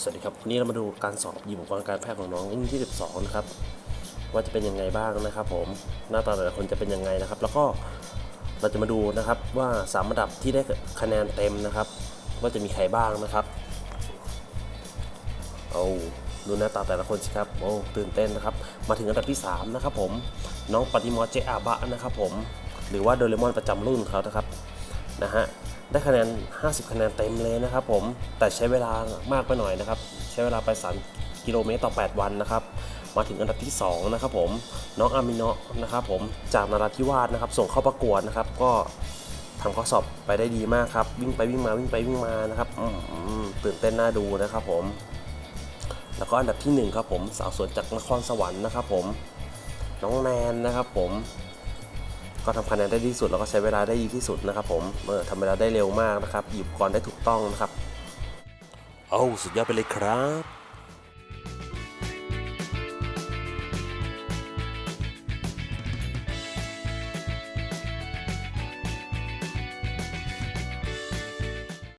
สวัสดีครับวันนี้เรามาดูการสอบยิบอุปกรณ์การแพทย์ของน้องรุ่นที่ 12 นะครับ ว่าจะเป็นยังไงบ้างนะครับ ผมหน้าตาแต่ละคนจะเป็นยังไงนะครับ แล้วก็เราจะมาดูนะครับว่าสามระดับที่ได้คะแนนเต็มนะครับ ว่าจะมีใครบ้างนะครับเอาดูหน้าตาแต่ละคนสิครับโอ้ตื่นเต้นนะครับ มาถึงอันดับที่ 3 นะครับ ผมน้องปฏิมอเจอาบะนะครับ ผมหรือว่าโดเรมอนประจำรุ่นเขานะครับนะฮะ ได้คะแนน 50 คะแนนเต็มเลยนะครับผม แต่ใช้เวลามากไปหน่อยนะครับ ใช้เวลาไป 3 กิโลเมตรต่อ 8 วันนะครับ มาถึงอันดับที่ 2 นะครับผม น้องอามิโนะนะครับผม จากนาราธิวาสนะครับ ส่งเข้าประกวดนะครับ ก็ทำข้อสอบไปได้ดีมากครับ วิ่งไปวิ่งมาวิ่งไปวิ่งมานะครับอืมอืมตื่นเต้นน่าดูนะครับผม แล้วก็อันดับที่1ครับผม สาวสวยจากนครสวรรค์นะครับผม น้องแนนนะครับผม ก็ทำคะแนนได้ดีที่สุดแล้วก็ใช้เวลาได้ดีที่สุดนะครับผมเออทำเวลาได้เร็วมากนะครับหยิบกรณ์ได้ถูกต้องนะครับ เอาสุดยอดไปเลยครับ